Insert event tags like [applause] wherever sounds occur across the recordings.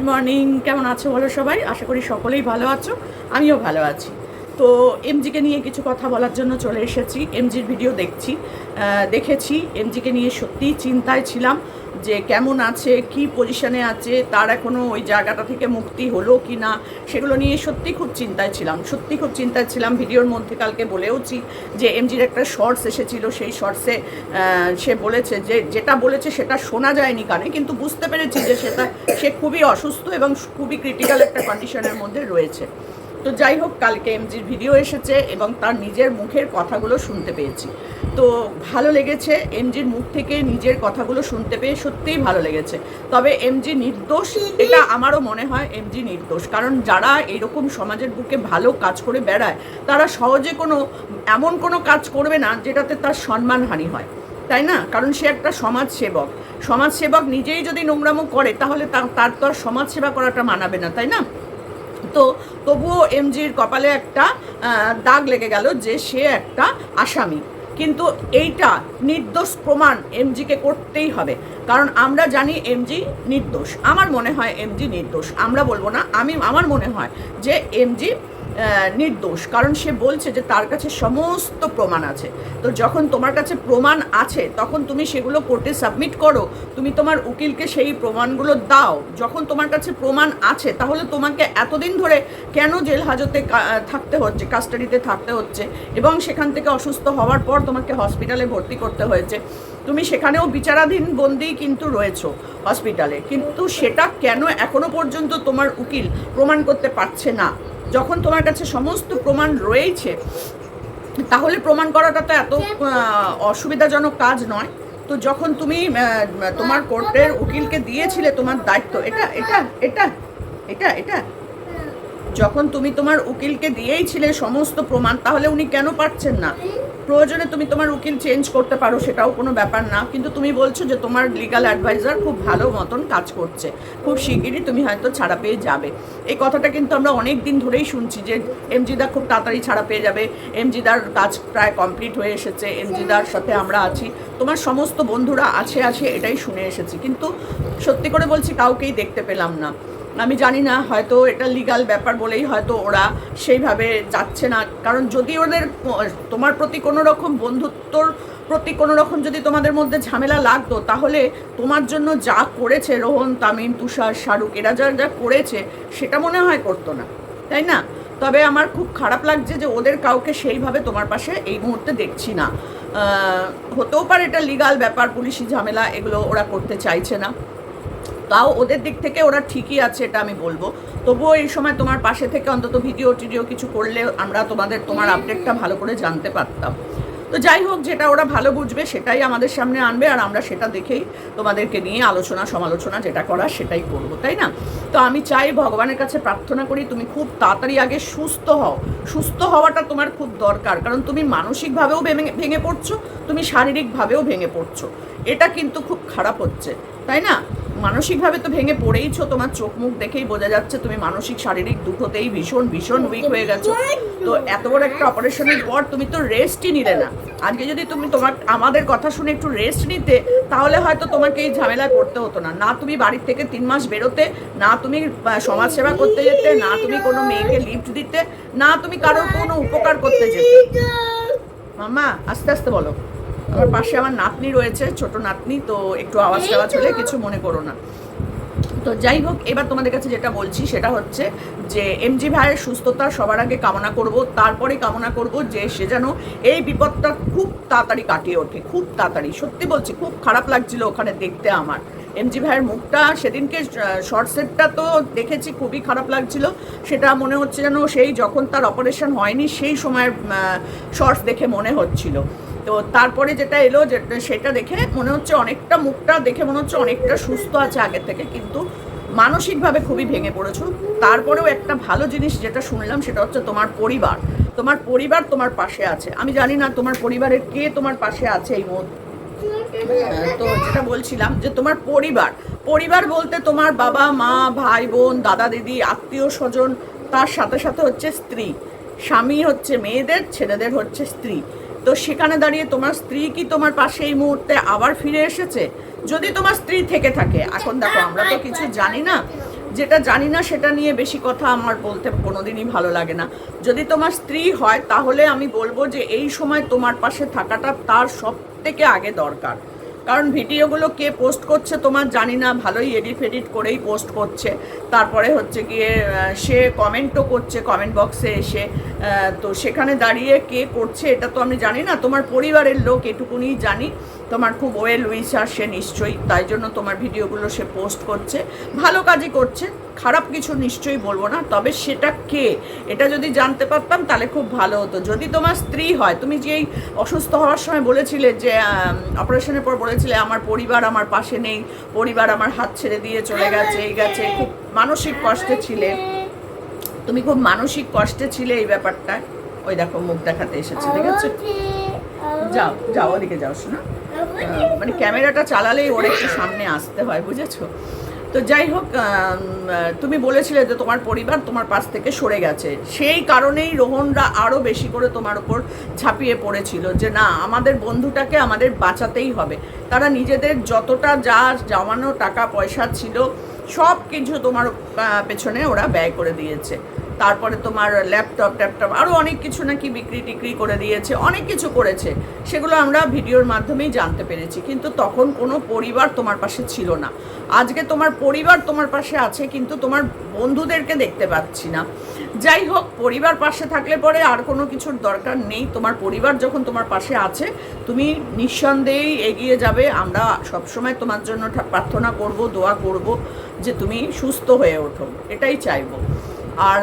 Good morning কেমন আছো বলো সবাই? আশা করি সকলেই ভালো আছো, আমিও ভালো আছি। তো এমজিকে নিয়ে কিছু কথা বলার জন্য চলে এসেছি এমজির ভিডিও দেখছি দেখেছি এমজিকে নিয়ে সত্যিই চিন্তায় ছিলাম। যে কেমন আছে, কি পজিশনে আছে, তার এখনও ওই জায়গাটা থেকে মুক্তি হলো কি না সেগুলো নিয়ে সত্যি খুব চিন্তায় ছিলাম। সত্যি খুব চিন্তায় ছিলাম, ভিডিওর মধ্যে কালকে বলেওছি যে এমজির একটা শর্টস এসেছিল, সেই শর্টসে সে বলেছে যে, যেটা বলেছে সেটা শোনা যায়নি কানে, কিন্তু বুঝতে পেরেছি যে সেটা, সে খুবই অসুস্থ এবং খুবই ক্রিটিক্যাল একটা কন্ডিশনের মধ্যে রয়েছে। তো যাই হোক, কালকে এমজির ভিডিও এসেছে এবং তার নিজের মুখের কথাগুলো শুনতে পেয়েছি। তো ভালো লেগেছে। এমজির মুখ থেকে নিজের কথাগুলো শুনতে পেয়ে সত্যিই ভালো লেগেছে। তবে এমজি নির্দোষ, এটা আমারও মনে হয় এমজি নির্দোষ। কারণ যারা এরকম সমাজের বুকে ভালো কাজ করে বেড়ায়, তারা সহজে কোনো, এমন কোনো কাজ করবে না যেটাতে তার সম্মানহানি হয়। তাই না? কারণ সে একটা সমাজ সেবক সমাজ সেবক নিজেই যদি নোংরামো করে, তাহলে তার তো আর সমাজ সেবা করাটা মানাবে না, তাই না? তো তবুও এমজির কপালে একটা দাগ লেগে গেল যে সে একটা আসামি। কিন্তু এইটা নির্দোষ প্রমাণ এমজিকে করতেই হবে। কারণ আমরা জানি এমজি নির্দোষ। আমার মনে হয় এমজি নির্দোষ। আমরা বলব না, আমি, আমার মনে হয় যে এমজি নির্দোষ, কারণ সে বলছে যে তার কাছে সমস্ত প্রমাণ আছে। তো যখন তোমার কাছে প্রমাণ আছে, তখন তুমি সেগুলো কোর্টে সাবমিট করো, তুমি তোমার উকিলকে সেই প্রমাণগুলো দাও। যখন তোমার কাছে প্রমাণ আছে, তাহলে তোমাকে এতদিন ধরে কেন জেল হাজতে থাকতে হচ্ছে, কাস্টাডিতে থাকতে হচ্ছে? এবং সেখান থেকে অসুস্থ হওয়ার পর তোমাকে হসপিটালে ভর্তি করতে হয়েছে। তুমি সেখানেও বিচারাধীন বন্দি কিন্তু রয়েছো হসপিটালে। কিন্তু সেটা কেন এখনও পর্যন্ত তোমার উকিল প্রমাণ করতে পারছে না? যখন তোমার কাছে সমস্ত প্রমাণ রয়েছে তাহলে প্রমাণ করাটা তো এত অসুবিধাজনক কাজ নয়। তো যখন তুমি তোমার কোর্টের উকিলকে দিয়েছিলে তোমার দায়িত্ব এটা এটা এটা এটা এটা। যখন তুমি তোমার উকিলকে দিয়েইছিলে সমস্ত প্রমাণ তাহলে উনি কেন পারছেন না? প্রয়োজনে তুমি তোমার উকিল চেঞ্জ করতে পারো, সেটাও কোনো ব্যাপার না। কিন্তু তুমি বলছো যে তোমার লিগাল অ্যাডভাইজার খুব ভালো মতন কাজ করছে। খুব শিগগিরই তুমি হয়তো ছাড়া পেয়ে যাবে। এই কথাটা কিন্তু আমরা অনেক দিন ধরেই শুনছি যে এমজিদা খুব তাড়াতাড়ি ছাড়া পেয়ে যাবে। এমজিদার কাজ প্রায় কমপ্লিট হয়ে এসেছে, এমজিদার সাথে আমরা আছি। তোমার সমস্ত বন্ধুরা আছে আছে, এটাই শুনে এসেছি। কিন্তু সত্যি করে বলছি, কাউকেই দেখতে পেলাম না। আমি জানি না, হয়তো এটা লিগাল ব্যাপার বলেই হয়তো ওরা সেইভাবে যাচ্ছে না। কারণ যদি ওদের তোমার প্রতি কোনো রকম বন্ধুত্বর প্রতি কোনো রকম যদি তোমাদের মধ্যে ঝামেলা লাগতো, তাহলে তোমার জন্য যা করেছে রোহন, তামিম, তুষার, শাহরুখ, এরা যা যা করেছে, সেটা মনে হয় করতো না। তাই না? তবে আমার খুব খারাপ লাগছে যে ওদের কাউকে সেইভাবে তোমার পাশে এই মুহূর্তে দেখছি না। হতেও পারে এটা লিগাল ব্যাপার, পুলিশি ঝামেলা, এগুলো ওরা করতে চাইছে না। তাও ওদের দিক থেকে ওরা ঠিকই আছে, এটা আমি বলব। তবুও এই সময় তোমার পাশে থেকে অন্তত ভিডিও টিডিও কিছু করলে আমরা তোমাদের, তোমার আপডেটটা ভালো করে জানতে পারতাম। তো যাই হোক, যেটা ওরা ভালো বুঝবে, সেটাই আমাদের সামনে আনবে, আর আমরা সেটা দেখেই তোমাদেরকে নিয়ে আলোচনা, সমালোচনা যেটা করার সেটাই করব, তাই না? তো আমি চাই ভগবানের কাছে প্রার্থনা করি, তুমি খুব তাড়াতাড়ি আগে সুস্থ হও। সুস্থ হওয়াটা তোমার খুব দরকার, কারণ তুমি মানসিকভাবেও ভেঙে পড়ছো, তুমি শারীরিকভাবেও ভেঙে পড়ছো। এটা কিন্তু খুব খারাপ হচ্ছে, তাই না? মানসিকভাবে তো ভেঙে পড়েইছো, তোমার চোখ মুখ দেখেই বোঝা যাচ্ছে তুমি মানসিক, শারীরিক দুটোতেই ভীষণ ভীষণ উইক হয়ে গেছো। তো এত বড় একটা অপারেশনের পর তুমি তো রেস্টই নিলে না। আজকে যদি তুমি তোমার, আমাদের কথা শুনে একটু রেস্ট নিতে, তাহলে হয়তো তোমাকে এই ঝামেলায় পড়তে হতো না। না তুমি বাড়ির থেকে তিন মাস বেরোতে, না তুমি সমাজসেবা করতে যেতে, না তুমি কোনো মেয়েকে লিফট দিতে, না তুমি কারোর কোনো উপকার করতে যেতে। মামা আস্তে আস্তে বলো। আমার পাশে আমার নাতনি রয়েছে ছোট নাতনি তো একটু আওয়াজ টাওয়াজ হলে কিছু মনে করো না। তো যাই হোক এবার তোমাদের কাছে যেটা বলছি সেটা হচ্ছে যে এমজি ভাইয়ের সুস্থতা সবার আগে কামনা করব তারপরে কামনা করব যে সে যেন এই বিপদটা খুব তাড়াতাড়ি কাটিয়ে ওঠে খুব তাড়াতাড়ি। সত্যি বলছি খুব খারাপ লাগছিল ওখানে দেখতে আমার। এমজি ভাইয়ের মুখটা সেদিনকে শর্ট সেটটা তো দেখেছি খুবই খারাপ লাগছিল। সেটা মনে হচ্ছে যেন সেই যখন তার অপারেশন হয়নি সেই সময়ের শর্টস দেখে মনে হচ্ছিল। তো তারপরে যেটা এলো যেটা সেটা দেখে মনে হচ্ছে অনেকটা মুখটা দেখে মনে হচ্ছে অনেকটা সুস্থ আছে আগের থেকে কিন্তু মানসিকভাবে খুবই ভেঙে পড়েছো। তারপরেও একটা ভালো জিনিস যেটা শুনলাম সেটা হচ্ছে তোমার পরিবার। তোমার পরিবার তোমার পাশে আছে। আমি জানি না তোমার পরিবারের কে তোমার পাশে আছে এই মুহূর্তে। আহ, তো যেটা বলছিলাম যে তোমার পরিবার। পরিবার বলতে তোমার বাবা মা ভাই বোন দাদা দিদি আত্মীয় স্বজন তার সাথে সাথে হচ্ছে স্ত্রী। স্বামী হচ্ছে মেয়েদের ছেলেদের হচ্ছে স্ত্রী। তো সেখানে দাঁড়িয়ে তোমার স্ত্রী কি তোমার পাশে এই মুহূর্তে আবার ফিরে এসেছে? যদি তোমার স্ত্রী থেকে থাকে, এখন দেখো, আমরা তো কিছু জানি না। যেটা জানি না, সেটা নিয়ে বেশি কথা আমার বলতে কোনোদিনই ভালো লাগে না। যদি তোমার স্ত্রী হয়, তাহলে আমি বলব যে এই সময় তোমার পাশে থাকাটা তার সব থেকে আগে দরকার। কারণ ভিডিওগুলো কে পোস্ট করছে তোমার জানি না, ভালোই এডিট ফেডিট করেই পোস্ট করছে। তারপরে হচ্ছে গিয়ে সে কমেন্টও করছে কমেন্ট বক্সে এসে। তো সেখানে দাঁড়িয়ে কে করছে এটা তো আমি জানি না, তোমার পরিবারের লোক এটুকুনি জানি। তোমার খুব ওয়েল উইসার সে নিশ্চয়ই তাই জন্য তোমার ভিডিওগুলো সে পোস্ট করছে। ভালো কাজই করছে খারাপ কিছু নিশ্চয়ই বলব না তবে সেটা কে? এটা যদি জানতে পারতাম তাহলে খুব ভালো হতো। যদি তোমার স্ত্রী হয় তুমি যেই অসুস্থ হওয়ার সময় বলেছিলে যে অপারেশনের পর বলেছিলে আমার পরিবার আমার পাশে নেই পরিবার আমার হাত ছেড়ে দিয়ে চলে গেছে এই গেছে। খুব মানসিক কষ্টে ছিলে। তুমি খুব মানসিক কষ্টে ছিলে এই ব্যাপারটায়। ওই দেখো মুখ দেখাতে এসেছে ঠিক আছে? যাও যাও ওদিকে যাও শোনা। মানে ক্যামেরাটা চালালেই ওর একটু সামনে আসতে হয়, বুঝেছ? তো যাই হোক তুমি বলেছিলে যে তোমার পরিবার তোমার পাশ থেকে সরে গেছে। সেই কারণেই রোহনরা আরও বেশি করে তোমার উপর ঝাঁপিয়ে পড়েছিল যে না, আমাদের বন্ধুটাকে আমাদের বাঁচাতেই হবে। তারা নিজেদের যতটা যা জমানো টাকা পয়সা ছিল, সব কিছু তোমার পেছনে ওরা ব্যয় করে দিয়েছে। তারপরে তোমার ল্যাপটপ ট্যাপটপ আরও অনেক কিছু নাকি বিক্রি টিক্রি করে দিয়েছে, অনেক কিছু করেছে। সেগুলো আমরা ভিডিওর মাধ্যমেই জানতে পেরেছি। কিন্তু তখন কোনো পরিবার তোমার পাশে ছিল না। আজকে তোমার পরিবার তোমার পাশে আছে, কিন্তু তোমার বন্ধুদেরকে দেখতে পাচ্ছি না। যাই হোক, পরিবার পাশে থাকলে পরে আর কোনো কিছুর দরকার নেই। তোমার পরিবার যখন তোমার পাশে আছে, তুমি নিঃসন্দেহেই এগিয়ে যাবে। আমরা সবসময় তোমার জন্য প্রার্থনা করব, দোয়া করব যে তুমি সুস্থ হয়ে ওঠো। এটাই চাইব। আর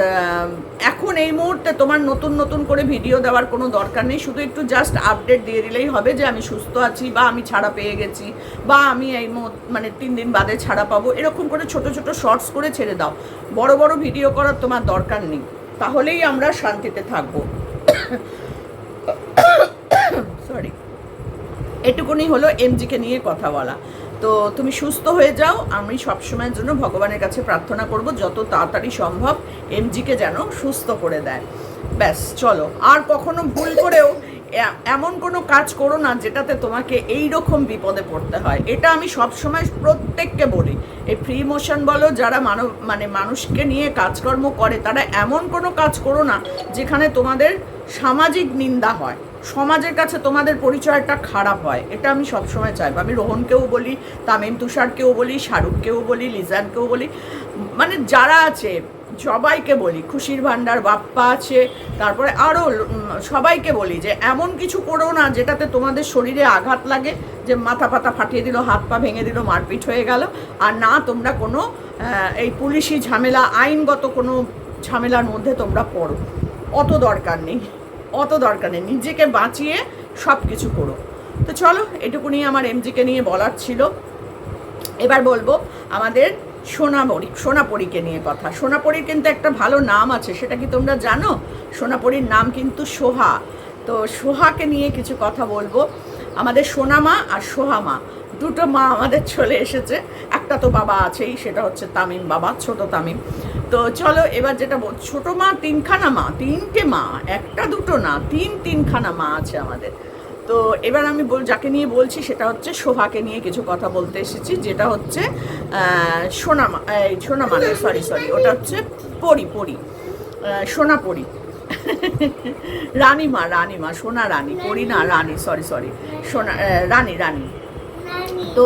এখন এই মুহূর্তে তোমার নতুন নতুন করে ভিডিও দেওয়ার কোনো দরকার নেই। শুধু একটু জাস্ট আপডেট দিয়ে দিলেই হবে যে আমি সুস্থ আছি বা আমি ছাড়া পেয়ে গেছি বা আমি এই মানে তিন দিন বাদে ছাড়া পাবো। এরকম করে ছোট ছোট শর্টস করে ছেড়ে দাও। বড় বড় ভিডিও করার তোমার দরকার নেই। তাহলেই আমরা শান্তিতে থাকব। [coughs] সরি এটুকুনি হলো এমজিকে নিয়ে কথা বলা। তো তুমি সুস্থ হয়ে যাও। আমি সবসময়ের জন্য ভগবানের কাছে প্রার্থনা করব, যত তাড়াতাড়ি সম্ভব এমজিকে যেন সুস্থ করে দেয়। ব্যাস, চলো। আর কখনো ভুল করেও এমন কোনো কাজ করো না যেটাতে তোমাকে এই রকম বিপদে পড়তে হয়। এটা আমি সবসময় প্রত্যেককে বলি। এই ফ্রি মোশন বলো, যারা মানব মানে মানুষকে নিয়ে কাজকর্ম করে, তারা এমন কোনো কাজ করো না যেখানে তোমাদের সামাজিক নিন্দা হয়। সমাজের কাছে তোমাদের পরিচয়টা খারাপ হয়, এটা আমি সবসময় চাইব। আমি রোহনকেও বলি, তামিম তুষারকেও বলি, শাহরুখকেও বলি, লিজানকেও বলি মানে যারা আছে, সবাইকে বলি, খুশির ভাণ্ডার, বাপ্পা আছে, তারপরে আরও সবাইকে বলি যে এমন কিছু করো না যেটাতে তোমাদের শরীরে আঘাত লাগে, যে মাথা পাতা ফাটিয়ে দিল, হাত পা ভেঙে দিল, মারপিট হয়ে গেল, আর না তোমরা কোনো এই পুলিশি ঝামেলা, আইনগত কোনো ঝামেলার মধ্যে তোমরা পড়ো। অত দরকার নেই। অত দরকার নেই। নিজেকে বাঁচিয়ে সব কিছু করো। তো চলো, এটুকুনি আমার এমজিকে নিয়ে বলার ছিল। এবার বলব, আমাদের সোনাপরি সোনাপরীকে নিয়ে কথা। সোনাপরীর কিন্তু একটা ভালো নাম আছে, সেটা কি তোমরা জানো? সোনাপরীর নাম কিন্তু সোহা। তো সোহাকে নিয়ে কিছু কথা বলব। আমাদের সোনামা আর সোহামা, দুটো মা আমাদের চলে এসেছে। একটা তো বাবা আছেই, সেটা হচ্ছে তামিম বাবা, ছোট তামিম। তো চলো এবার যেটা বল ছোট মা তিনখানা মা তিনটে মা একটা দুটো না তিন তিনখানা মা আছে আমাদের। তো এবার আমি বল যাকে নিয়ে বলছি সেটা হচ্ছে সোহাকে নিয়ে কিছু কথা বলতে এসেছি যেটা হচ্ছে সোনামা এই সোনামা সরি সরি ওটা হচ্ছে পরি পরি আহ, সোনা পরি। রানীমা রানীমা সোনা রানী পরি না রানী সরি সরি সোনা রানী। রানী। তো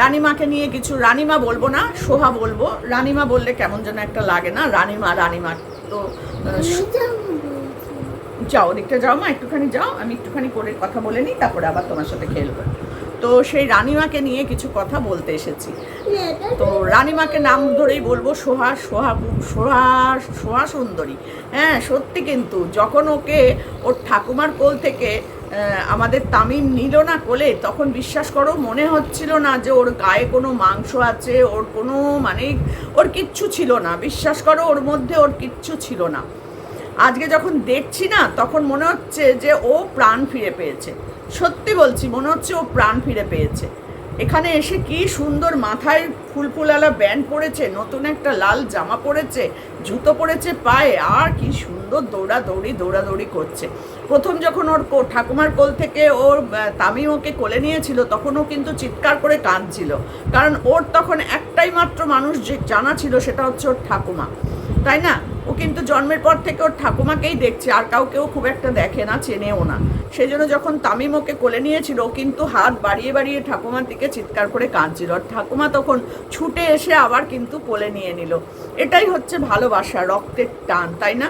রানীমাকে নিয়ে কিছু রানীমা বলব না সোহা বলব। রানীমা বললে কেমন যেন একটা লাগে না রানীমা রানীমা। তো যাও ওদিকটা যাও মা একটুখানি যাও আমি একটুখানি করে কথা বলে নিই তারপরে আবার তোমার সাথে খেলব তো সেই রানীমাকে নিয়ে কিছু কথা বলতে এসেছি। তো রানীমাকে নাম ধরেই বলব সোহা সোহা সোহা সোহা সুন্দরী। হ্যাঁ সত্যি কিন্তু যখন ওকে ওর ঠাকুমার কোল থেকে আমাদের তামিম নিল না কোলে, তখন বিশ্বাস করো, মনে হচ্ছিল না যে ওর গায়ে কোনো মাংস আছে, ওর কোনো মানে ওর কিচ্ছু ছিল না। বিশ্বাস করো, ওর মধ্যে ওর কিচ্ছু ছিল না। আজকে যখন দেখছি না, তখন মনে হচ্ছে যে ও প্রাণ ফিরে পেয়েছে। সত্যি বলছি, মনে হচ্ছে ও প্রাণ ফিরে পেয়েছে। এখানে এসে কি সুন্দর মাথায় ফুলফুলালা ব্যান্ড পরেছে নতুন একটা লাল জামা পরেছে জুতো পরেছে পায়ে, আর কি সুন্দর সুন্দর দৌড়া, দৌড়ি দৌড়াদৌড়ি করছে। প্রথম যখন ওর ঠাকুমার কোল থেকে ওর তামিম ওকে কোলে নিয়েছিল, তখন ও কিন্তু চিৎকার করে কাঁদছিল। কারণ ওর তখন একটাই মাত্র মানুষ যে জানা ছিল, সেটা হচ্ছে ওর ঠাকুমা। তাই না? ও কিন্তু জন্মের পর থেকে ওর ঠাকুমাকেই দেখছে, আর কাউকেও খুব একটা দেখে না, চেনেও না। সেই জন্য যখন তামিম ওকে কোলে নিয়েছিল, ও কিন্তু হাত বাড়িয়ে বাড়িয়ে ঠাকুমার দিকে চিৎকার করে কাঁদছিল। আর ঠাকুমা তখন ছুটে এসে আবার কিন্তু কোলে নিয়ে নিল। এটাই হচ্ছে ভালোবাসা, রক্তের টান, তাই না?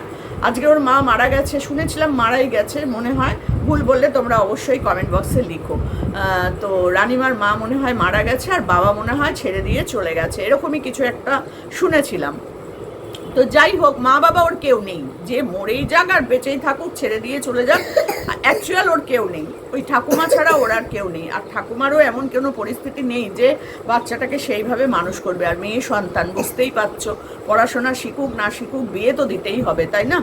আজকে ওর মা মারা গেছে, শুনেছিলাম মারাই গেছে, মনে হয় ভুল বললে তোমরা অবশ্যই কমেন্ট বক্সে লিখো। তো রানিমার মা মনে হয় মারা গেছে, আর বাবা মনে হয় ছেড়ে দিয়ে চলে গেছে, এরকমই কিছু একটা শুনেছিলাম। তো যাই হোক, মা বাবা ওর কেউ নেই। যে মরেই যাক আর বেঁচেই থাকুক, ছেড়ে দিয়ে চলে যাক অ্যাকচুয়াল ওর কেউ নেই। ওই ঠাকুমা ছাড়া ওর আর কেউ নেই। আর ঠাকুমারও এমন কোনো পরিস্থিতি নেই যে বাচ্চাটাকে সেইভাবে মানুষ করবে। আর মেয়ে সন্তান, বুঝতেই পারছ। পড়াশোনা শিখুক, না শিখুক, বিয়ে তো দিতেই হবে, তাই না?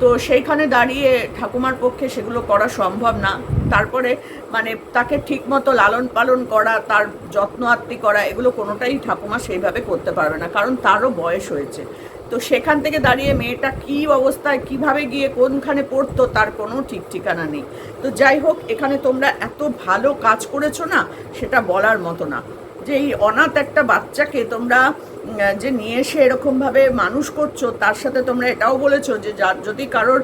তো সেইখানে দাঁড়িয়ে ঠাকুমার পক্ষে সেগুলো করা সম্ভব না। তারপরে মানে তাকে ঠিকমতো লালন পালন করা, তার যত্ন আত্মি করা, এগুলো কোনোটাই ঠাকুমা সেইভাবে করতে পারবে না। কারণ তারও বয়স হয়েছে। তো সেখান থেকে দাঁড়িয়ে মেয়েটা কি অবস্থায় কীভাবে গিয়ে কোনখানে পড়তো তার কোনো ঠিক ঠিকানা নেই। তো যাই হোক, এখানে তোমরা এত ভালো কাজ করেছ না, সেটা বলার মতো না। যে এই অনাথ একটা বাচ্চাকে তোমরা যে নিয়ে এসে এরকমভাবে মানুষ করছ, তার সাথে তোমরা এটাও বলেছ যে যার যদি কারোর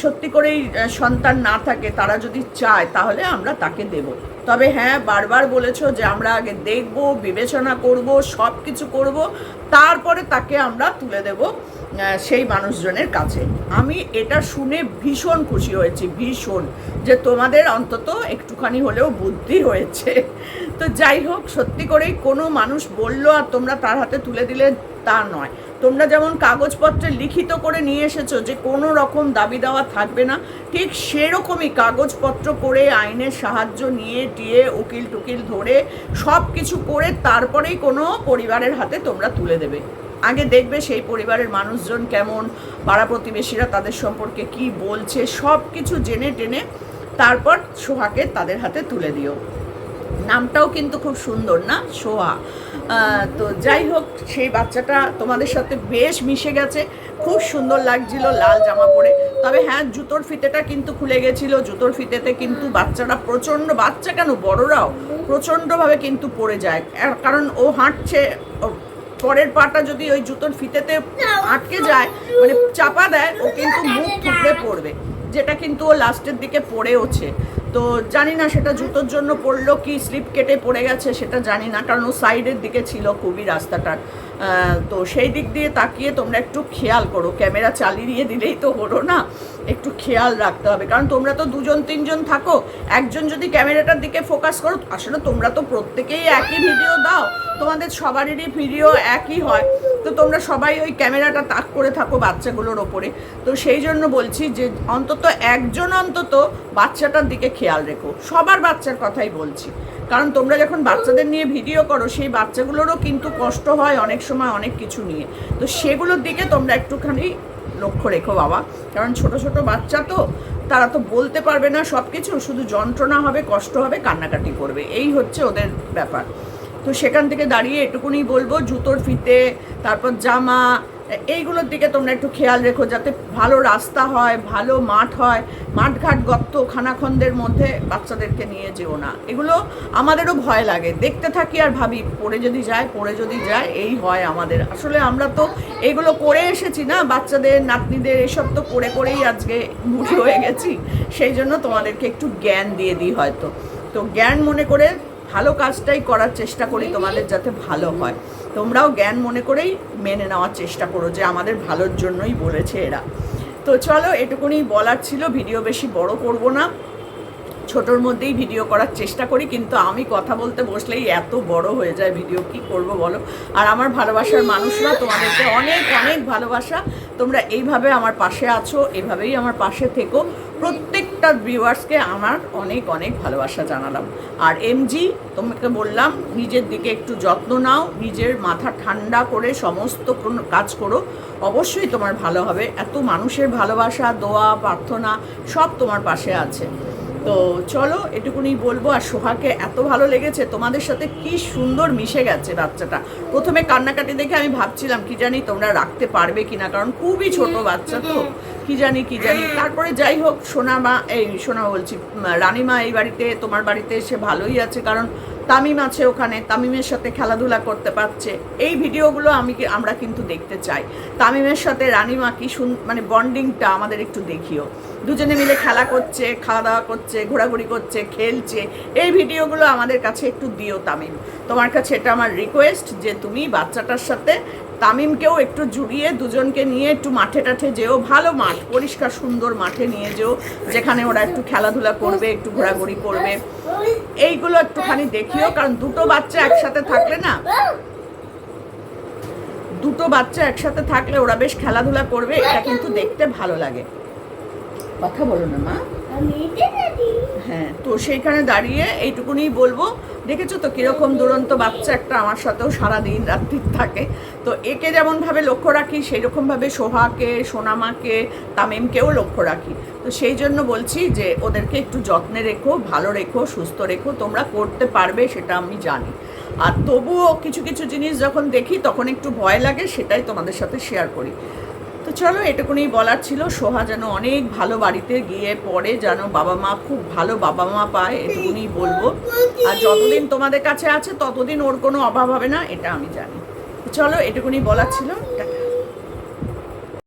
সত্যি করেই সন্তান না থাকে, তারা যদি চায়, তাহলে আমরা তাকে দেব। তবে হ্যাঁ বারবার বলেছ যে আমরা আগে দেখব, বিবেচনা করব সব কিছু করব, তারপরে তাকে আমরা তুলে দেব। সেই মানুষজনের কাছে। আমি এটা শুনে ভীষণ খুশি হয়েছি, ভীষণ, যে তোমাদের অন্তত একটুখানি হলেও বুদ্ধি হয়েছে। তো যাই হোক, সত্যি করেই কোনো মানুষ বলল আর তোমরা তার হাতে তুলে দিলে তা নয়। তোমরা যেমন কাগজপত্রে লিখিত করে নিয়ে এসেছ যে কোনো রকম দাবি দেওয়া থাকবে না, ঠিক সেরকমই কাগজপত্র করে আইনের সাহায্য নিয়ে টিয়ে উকিল টুকিল ধরে সব কিছু করে তারপরেই কোনো পরিবারের হাতে তোমরা তুলে দেবে। আগে দেখবে সেই পরিবারের মানুষজন কেমন, পাড়া প্রতিবেশীরা তাদের সম্পর্কে কি বলছে সব কিছু জেনে টেনে তারপর সোহাকে তাদের হাতে তুলে দিও। নামটাও কিন্তু খুব সুন্দর না? সোহা। তো যাই হোক, সেই বাচ্চাটা তোমাদের সাথে বেশ মিশে গেছে। খুব সুন্দর লাগছিল লাল জামা পরে। তবে হ্যাঁ জুতোর ফিতেটা কিন্তু খুলে গেছিল। জুতোর ফিতেতে কিন্তু বাচ্চাটা প্রচণ্ড, বাচ্চা কেন বড়রাও? প্রচণ্ডভাবে কিন্তু পড়ে যায়। কারণ ও হাঁটছে পরের পাটা যদি ওই জুতোর ফিতেতে আটকে যায় মানে চাপা দেয়, ও কিন্তু মুখ থুবড়ে পড়বে, যেটা কিন্তু ও লাস্টের দিকে পড়েওছে। তো জানি না সেটা জুতোর জন্য পড়ল কি, স্লিপ কেটে পড়ে গেছে সেটা জানি না, কারণ ও সাইডের দিকে ছিল খুবই রাস্তাটার। তো সেই দিক দিয়ে তাকিয়ে তোমরা একটু খেয়াল করো, ক্যামেরা চালিয়ে দিলেই তো হলো না, একটু খেয়াল রাখতে হবে, কারণ তোমরা তো দুজন, তিনজন থাকো, একজন যদি ক্যামেরাটার দিকে ফোকাস করো, আসলে তোমরা তো প্রত্যেকেই একই ভিডিও দাও তোমাদের সবারই ভিডিও একই হয়। তো তোমরা সবাই ওই ক্যামেরাটা তাক করে থাকো বাচ্চাগুলোর ওপরে। তো সেই জন্য বলছি যে অন্তত একজন অন্তত বাচ্চাটার দিকে খেয়াল রেখো। সবার বাচ্চার কথাই বলছি। কারণ তোমরা যখন বাচ্চাদের নিয়ে ভিডিও করো, সেই বাচ্চাগুলোরও কিন্তু কষ্ট হয় অনেক সময় অনেক কিছু নিয়ে। তো সেগুলোর দিকে তোমরা একটুখানি লক্ষ্য রেখো বাবা। কারণ ছোট ছোট বাচ্চা তো, তারা তো বলতে পারবে না সব কিছু শুধু যন্ত্রণা হবে, কষ্ট হবে, কান্নাকাটি করবে। এই হচ্ছে ওদের ব্যাপার। তো সেখান থেকে দাঁড়িয়ে এটুকুনি বলব, জুতোর ফিতে, তারপর জামা, এইগুলোর দিকে তোমরা একটু খেয়াল রেখো যাতে ভালো রাস্তা হয়, ভালো মাঠ হয়। মাঠঘাট গর্ত, খানাখন্দের মধ্যে বাচ্চাদেরকে নিয়ে যেও না। এগুলো আমাদেরও ভয় লাগে। দেখতে থাকি আর ভাবি, পড়ে যদি যায়, পড়ে যদি যায়, এই হয় আমাদের। আসলে আমরা তো এগুলো করে এসেছি না, বাচ্চাদের, নাতনিদের, এসব তো করে করেই আজকে বুড়ি হয়ে গেছি। সেই জন্য তোমাদেরকে একটু জ্ঞান দিয়ে দিই হয়তো। তো জ্ঞান মনে করে ভালো কাজটাই করার চেষ্টা করি তোমাদের যাতে ভালো হয়। তোমরাও জ্ঞান মনে করেই মেনে নেওয়ার চেষ্টা করো যে আমাদের ভালোর জন্যই বলেছে এরা। তো চলো, এটুকুনি বলার ছিল, ভিডিও বেশি বড় করব না। ছোটোর মধ্যেই ভিডিও করার চেষ্টা করি, কিন্তু আমি কথা বলতে বসলেই এত বড় হয়ে যায় ভিডিও, কি করব বলো? আর আমার ভালোবাসার মানুষরা তোমাদেরকে অনেক অনেক ভালোবাসা। তোমরা এইভাবে আমার পাশে আছো, এভাবেই আমার পাশে থেকো। প্রত্যেকটা ভিউয়ার্সকে আমার অনেক অনেক ভালোবাসা জানালাম। আর এমজি তোমাকে বললাম, নিজের দিকে একটু যত্ন নাও, নিজের মাথা ঠান্ডা করে সমস্ত কাজ করো, অবশ্যই তোমার ভালো হবে। এত মানুষের ভালোবাসা, দোয়া, প্রার্থনা, সব তোমার পাশে আছে। তো চলো এটুকুনি বলব, আর সোহাকে এত ভালো লেগেছে, তোমাদের সাথে কি সুন্দর মিশে গেছে বাচ্চাটা। প্রথমে কান্নাকাটি দেখে আমি ভাবছিলাম, কি জানি তোমরা রাখতে পারবে কিনা, কারণ খুবই ছোট বাচ্চা তো। কি জানি কি জানি। তারপরে যাই হোক সোনা মা এই সোনা বলছি রানীমা এই বাড়িতে, তোমার বাড়িতে এসে ভালোই আছে, কারণ তামিম আছে ওখানে, তামিমের সাথে খেলাধুলা করতে পারছে। এই ভিডিওগুলো আমি আমরা কিন্তু দেখতে চাই। তামিমের সাথে রানীমা কি শুন মানে বন্ডিংটা আমাদের একটু দেখিও। দুজনে মিলে খেলা করছে খাওয়া দাওয়া করছে, ঘোরাঘুরি করছে, খেলছে। এই ভিডিওগুলো আমাদের কাছে একটু দিও, তামিম। তোমার কাছে এটা আমার রিকোয়েস্ট যে তুমি বাচ্চাটার সাথে তামিমকেও একটু জুড়িয়ে দুজনকে নিয়ে একটু মাঠে টাঠে যেও, ভালো মাঠ, পরিষ্কার সুন্দর মাঠে নিয়ে যেও, যেখানে ওরা একটু খেলাধুলা করবে, একটু ঘোরাঘুরি করবে এইগুলো একটুখানি দেখিও, কারণ দুটো বাচ্চা একসাথে থাকলে না, দুটো বাচ্চা একসাথে থাকলে ওরা বেশ খেলাধুলা করবে, এটা কিন্তু দেখতে ভালো লাগে কথা বলো না, মা। হ্যাঁ তো সেইখানে দাঁড়িয়ে এইটুকুনি বলব। দেখেছ তো কীরকম দুরন্ত বাচ্চা একটা আমার সাথেও সারা দিন রাত্রি থাকে। তো একে যেমনভাবে লক্ষ্য রাখি সেই রকমভাবে সোহাকে, সোনামাকে, তামিমকেও লক্ষ্য রাখি। তো সেই জন্য বলছি যে ওদেরকে একটু যত্নে রেখো, ভালো রেখো, সুস্থ রেখো, তোমরা করতে পারবে সেটা আমি জানি। আর তবুও কিছু কিছু জিনিস যখন দেখি তখন একটু ভয় লাগে, সেটাই তোমাদের সাথে শেয়ার করি। তো চলো এটুকুনি বলার ছিল। সোহা যেন অনেক ভালো বাড়িতে গিয়ে পড়ে, যেন বাবা মা খুব ভালো বাবা মা পায় এটুকুনি বলব। আর যতদিন তোমাদের কাছে আছে, ততদিন ওর কোনো অভাব হবে না, এটা আমি জানি। চলো এটুকুনি বলার ছিল। টাটা।